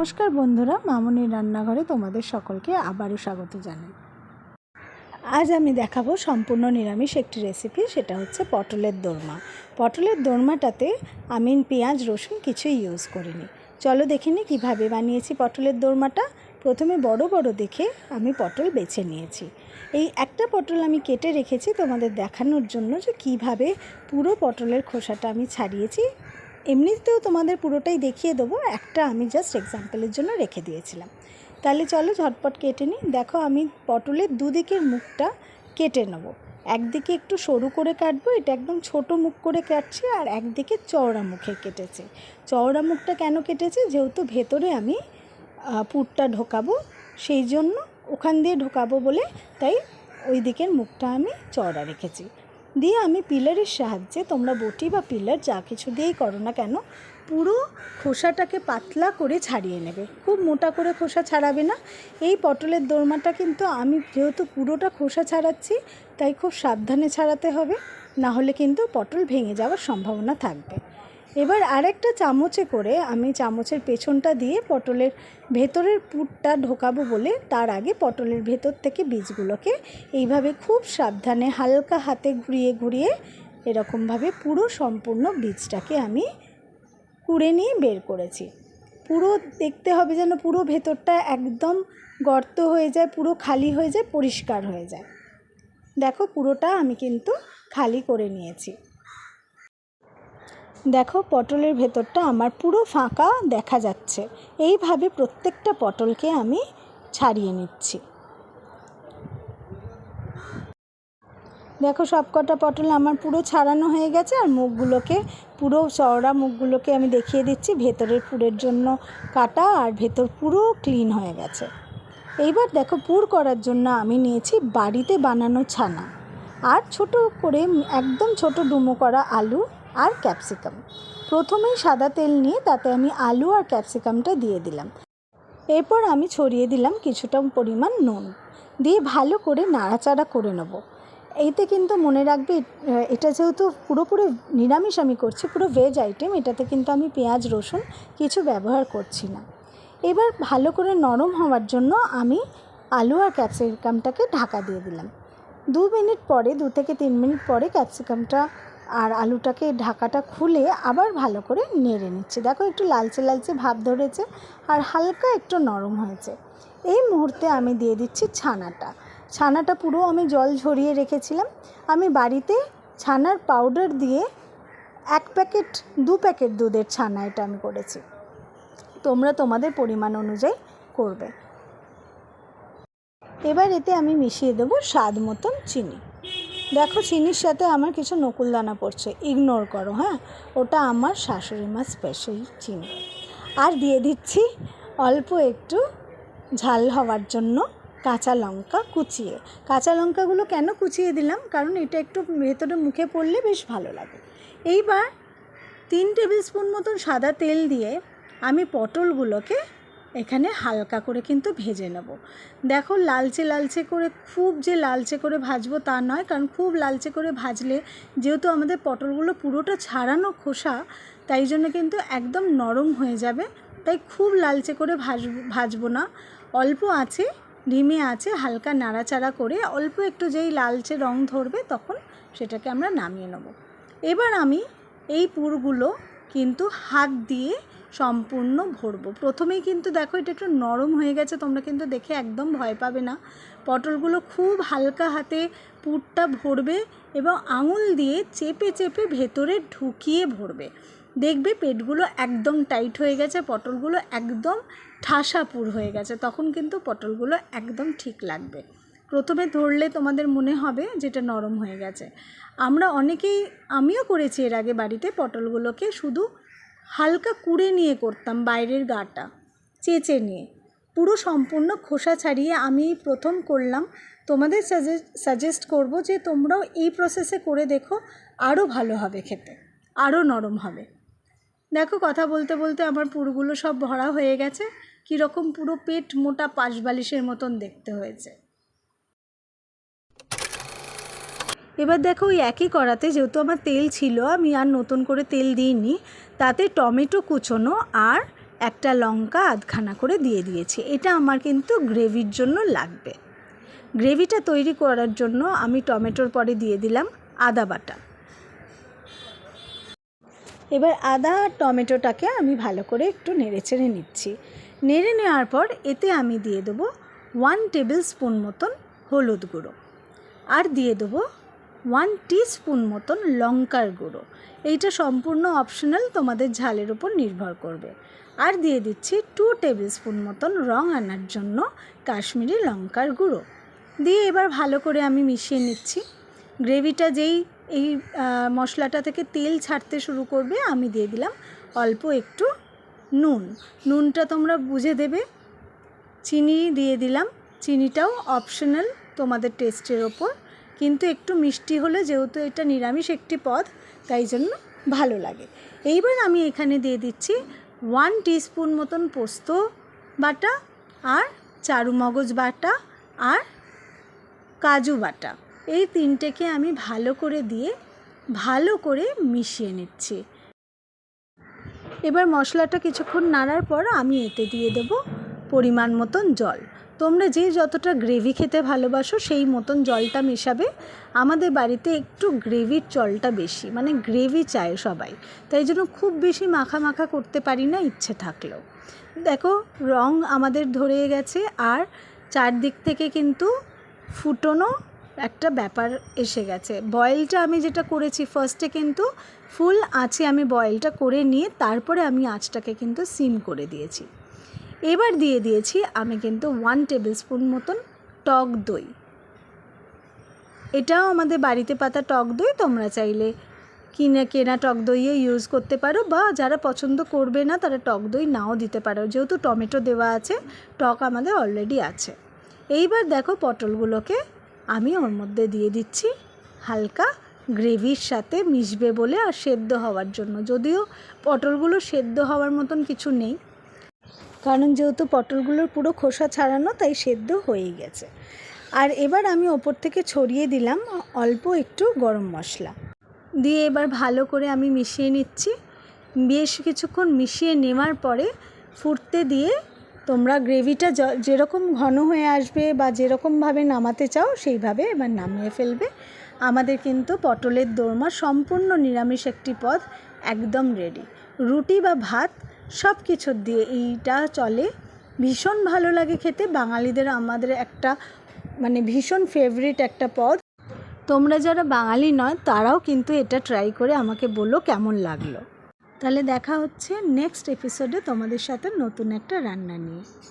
নমস্কার বন্ধুরা, মামনির রান্নাঘরে তোমাদের সকলকে আবারও স্বাগত জানাই। আজ আমি দেখাবো সম্পূর্ণ নিরামিষ একটি রেসিপি সেটা হচ্ছে পটলের দোরমা। পটলের দোরমাটাতে আমি পেঁয়াজ, রসুন কিছুই ইউজ করিনি। চলো দেখিনি কীভাবে বানিয়েছি পটলের দোরমাটা। প্রথমে বড় বড় দেখে আমি পটল বেছে নিয়েছি। এই একটা পটল আমি কেটে রেখেছি তোমাদের দেখানোর জন্য যে কীভাবে পুরো পটলের খোসাটা আমি ছাড়িয়েছি। এমনিতেও তোমাদের পুরোটাই দেখিয়ে দেবো, একটা আমি জাস্ট এক্সাম্পলের জন্য রেখে দিয়েছিলাম। তাহলে চলো ঝটপট কেটে নিই। দেখো আমি পটলের দুদিকের মুখটা কেটে নেব। একদিকে একটু সরু করে কাটবো, এটা একদম ছোট মুখ করে কাটছি, আর একদিকে চওড়া মুখে কেটেছে। চওড়া মুখটা কেন কেটেছে? যেহেতু ভেতরে আমি পুরটা ঢোকাবো, সেই জন্য ওখান দিয়ে ঢোকাবো বলে, তাই ওই দিকের মুখটা আমি চওড়া রেখেছি। দিয়ে আমি পিলারের সাহায্যে তোমরা বটি বা পিলার যা কিছু দিয়েই করো না কেন, পুরো খোসাটাকে পাতলা করে ছাড়িয়ে নেবে। খুব মোটা করে খোসা ছাড়াবে না। এই পটলের দোরমাটা কিন্তু আমি যেহেতু পুরোটা খোসা ছাড়াচ্ছি, তাই খুব সাবধানে ছাড়াতে হবে। না হলে কিন্তু পটল ভেঙে যাওয়ার সম্ভাবনা থাকবে। এবার আরেকটা চামচে করে আমি চামচের পেছনটা দিয়ে পটলের ভেতরের পুরটা ঢোকাবো বলে তার আগে পটলের ভেতর থেকে বীজগুলোকে এইভাবে খুব সাবধানে হালকা হাতে ঘুরিয়ে ঘুরিয়ে এরকমভাবে পুরো সম্পূর্ণ বীজটাকে আমি কুড়ে নিয়ে বের করেছি। পুরো দেখতে হবে যেন পুরো ভেতরটা একদম গর্ত হয়ে যায়, পুরো খালি হয়ে যায়, পরিষ্কার হয়ে যায়। দেখো পুরোটা আমি কিন্তু খালি করে নিয়েছি। দেখো পটলের ভেতরটা আমার পুরো ফাঁকা দেখা যাচ্ছে। এইভাবে প্রত্যেকটা পটলকে আমি ছাড়িয়ে নিচ্ছি। দেখো সব কটা পটল আমার পুরো ছাড়ানো হয়ে গেছে আর মুখগুলোকে পুরো চওড়া মুখগুলোকে আমি দেখিয়ে দিচ্ছি। ভেতরের পুরের জন্য কাটা আর ভেতর পুরো ক্লিন হয়ে গেছে। এইবার দেখো পুর করার জন্য আমি নিয়েছি বাড়িতে বানানো ছানা। আর ছোট করে একদম ছোট ডুমো করা আলু আর ক্যাপসিকাম। প্রথমেই সাদা তেল নিয়ে তাতে আমি আলু আর ক্যাপসিকামটা দিয়ে দিলাম। এরপর আমি ছড়িয়ে দিলাম কিছুটা পরিমাণ নুন। দিয়ে ভালো করে নাড়াচাড়া করে নেব। এইতে কিন্তু মনে রাখবে এটা যেহেতু পুরোপুরি নিরামিষ আমি করছি, পুরো ভেজ আইটেম এটাতে কিন্তু আমি পেঁয়াজ, রসুন কিছু ব্যবহার করছি না। এবার ভালো করে নরম হওয়ার জন্য আমি আলু আর ক্যাপসিকামটাকে ঢাকা দিয়ে দিলাম। দু মিনিট পরে, দু থেকে তিন মিনিট পরে ক্যাপসিকামটা আর আলুটাকে ঢাকাটা খুলে আবার ভালো করে নেড়ে নিচ্ছি। দেখো একটু লালচে লালচে ভাব ধরেছে আর হালকা একটু নরম হয়েছে। এই মুহূর্তে আমি দিয়ে দিচ্ছি ছানাটা। ছানাটা পুরো আমি জল ঝরিয়ে রেখেছিলাম। আমি বাড়িতে ছানার পাউডার দিয়ে এক প্যাকেট, দু প্যাকেট দুধের ছানা এটা আমি করেছি। তোমরা তোমাদের পরিমাণ অনুযায়ী করবে। এবার এতে আমি মিশিয়ে দেবো স্বাদ মতন চিনি। দেখো চিনির সাথে আমার কিছু নকুলদানা পড়ছে। ইগনোর করো হ্যাঁ? ওটা আমার শাশুড়ি মা স্পেশাল চিনি। আর দিয়ে দিচ্ছি অল্প একটু ঝাল হওয়ার জন্য কাঁচা লঙ্কা কুচিয়ে। কাঁচা লঙ্কাগুলো কেন কুচিয়ে দিলাম? কারণ এটা একটু ভেতরে মুখে পড়লে বেশ ভালো লাগে। এইবার তিন টেবিল স্পুন মতন সাদা তেল দিয়ে আমি পটলগুলোকে এখানে হালকা করে কিন্তু ভেজে নেব। দেখো লালচে লালচে করে, খুব যে লালচে করে ভাজবো তা নয়, কারণ খুব লালচে করে ভাজলে যেহেতু আমাদের পটলগুলো পুরোটা ছাড়ানো খোসা, তাই জন্য কিন্তু একদম নরম হয়ে যাবে। তাই খুব লালচে করে ভাজবো ভাজবো না। অল্প আছে, ধিমে আছে, হালকা নাড়াচাড়া করে অল্প একটু যেই লালচে রং ধরবে তখন সেটাকে আমরা নামিয়ে নেব। এবার আমি এই পুরগুলো কিন্তু হাত দিয়ে সম্পূর্ণ ভরবো। প্রথমেই কিন্তু দেখো এটা একটু নরম হয়ে গেছে, তোমরা কিন্তু দেখে একদম ভয় পাবে না। পটলগুলো খুব হালকা হাতে পুরটা ভরবে এবং আঙুল দিয়ে চেপে চেপে ভেতরে ঢুকিয়ে ভরবে। দেখবে পেটগুলো একদম টাইট হয়ে গেছে, পটলগুলো একদম ঠাসা পুর হয়ে গেছে, তখন কিন্তু পটলগুলো একদম ঠিক লাগবে। প্রথমে ধরলে তোমাদের মনে হবে যেটা নরম হয়ে গেছে। আমরা অনেকেই, আমিও করেছি এর আগে বাড়িতে পটলগুলোকে, শুধু হালকা কুড়ে নিয়ে করতাম বাইরের গাটা, চেঁচে নিয়ে। পুরো সম্পূর্ণ খোসা ছাড়িয়ে আমি প্রথম করলাম। তোমাদের সাজেস্ট সাজেস্ট করব যে তোমরাও এই প্রসেসে করে দেখো আরও ভালো হবে খেতে আরও নরম হবে। দেখো কথা বলতে বলতে আমার পুরগুলো সব ভরা হয়ে গেছে। কীরকম পুরো পেট মোটা পাশ বালিশের মতন দেখতে হয়েছে। এবার দেখো ওই একই কড়াতে যেহেতু আমার তেল ছিল, আমি আর নতুন করে তেল দিইনি, তাতে টমেটো কুচোনো আর একটা লঙ্কা আধখানা করে দিয়ে দিয়েছি। এটা আমার কিন্তু গ্রেভির জন্য লাগবে। গ্রেভিটা তৈরি করার জন্য আমি টমেটোর পরে দিয়ে দিলাম আদা বাটা। এবার আদা আর টমেটোটাকে আমি ভালো করে একটু নেড়ে চেড়ে নিচ্ছি। নেড়ে নেওয়ার পর এতে আমি দিয়ে দেবো ওয়ান টেবিল স্পুন মতন হলুদ গুঁড়ো। আর দিয়ে দেবো ওয়ান স্পুন মতন লঙ্কার গুঁড়ো। এইটা সম্পূর্ণ অপশনাল তোমাদের ঝালের উপর নির্ভর করবে। আর দিয়ে দিচ্ছি টু টেবিল স্পুন মতন রং আনার জন্য কাশ্মীরি লঙ্কার গুঁড়ো। দিয়ে এবার ভালো করে আমি মিশিয়ে নিচ্ছি। গ্রেভিটা যেই, এই মশলাটা থেকে তেল ছাড়তে শুরু করবে, আমি দিয়ে দিলাম অল্প একটু নুন। নুনটা তোমরা বুঝে দেবে। চিনি দিয়ে দিলাম। চিনিটাও অপশনাল তোমাদের টেস্টের ওপর। কিন্তু একটু মিষ্টি হলে যেহেতু এটা নিরামিষ একটি পদ, তাই জন্য ভালো লাগে। এইবার আমি এখানে দিয়ে দিচ্ছি ওয়ান টিস্পুন মতন পোস্ত বাটা আর চারু মগজ বাটা আর কাজু বাটা। এই তিনটেকে আমি ভালো করে দিয়ে ভালো করে মিশিয়ে নিচ্ছি। এবার মশলাটা কিছুক্ষণ নাড়ার পর আমি এতে দিয়ে দেব পরিমাণ মতন জল। তোমরা যে যতটা গ্রেভি খেতে ভালোবাসো, সেই মতন জলটা মেশাবে। আমাদের বাড়িতে একটু গ্রেভির চলটা বেশি মানে গ্রেভি চায় সবাই। তাই জন্য খুব বেশি মাখা মাখা করতে পারি না, ইচ্ছে থাকলেও। দেখো, রং আমাদের ধরে গেছে, আর চারদিক থেকে কিন্তু ফুটনো একটা ব্যাপার এসে গেছে। বয়েলটা আমি যেটা করেছি ফার্স্টে কিন্তু ফুল, আঁচে আমি বয়েলটা করে নিয়ে, তারপরে আমি আঁচটাকে কিন্তু সিম করে দিয়েছি। এবার দিয়ে দিয়েছি আমি কিন্তু ওয়ান টেবিল স্পুন মতন টক দই। এটাও আমাদের বাড়িতে পাতা টক দই, তোমরা চাইলে কিনে কেনা টক দইয়ে ইউজ করতে পারো বা যারা পছন্দ করবে না তারা টক দই নাও দিতে পারো। যেহেতু টমেটো দেওয়া আছে, টক আমাদের অলরেডি আছে। এইবার দেখো পটলগুলোকে আমি ওর মধ্যে দিয়ে দিচ্ছি হালকা গ্রেভির সাথে মিশবে বলে আর সেদ্ধ হওয়ার জন্য। যদিও পটলগুলো সেদ্ধ হওয়ার মতন কিছু নেই কারণ যেহেতু পটলগুলোর পুরো খোসা ছাড়ানো, তাই সেদ্ধ হয়ে গেছে। আর এবার আমি ওপর থেকে ছড়িয়ে দিলাম অল্প একটু গরম মশলা। দিয়ে এবার ভালো করে আমি মিশিয়ে নিচ্ছি। বেশ কিছুক্ষণ মিশিয়ে নেওয়ার পরে ফুটতে দিয়ে তোমরা গ্রেভিটা যেরকম ঘন হয়ে আসবে বা যেরকমভাবে নামাতে চাও, সেইভাবে এবার নামিয়ে ফেলবে। আমাদের কিন্তু পটলের দোরমা সম্পূর্ণ নিরামিষ একটি পদ, একদম রেডি রুটি বা ভাত সব কিছুর দিয়ে এইটা চলে। ভীষণ ভালো লাগে খেতে। বাঙালিদের আমাদের একটা মানে ভীষণ ফেভারিট একটা পদ। তোমরা যারা বাঙালি নয়, তারাও কিন্তু এটা ট্রাই করে আমাকে বলো কেমন লাগল। তাহলে দেখা হচ্ছে নেক্সট এপিসোডে তোমাদের সাথে নতুন একটা রান্না নিয়ে।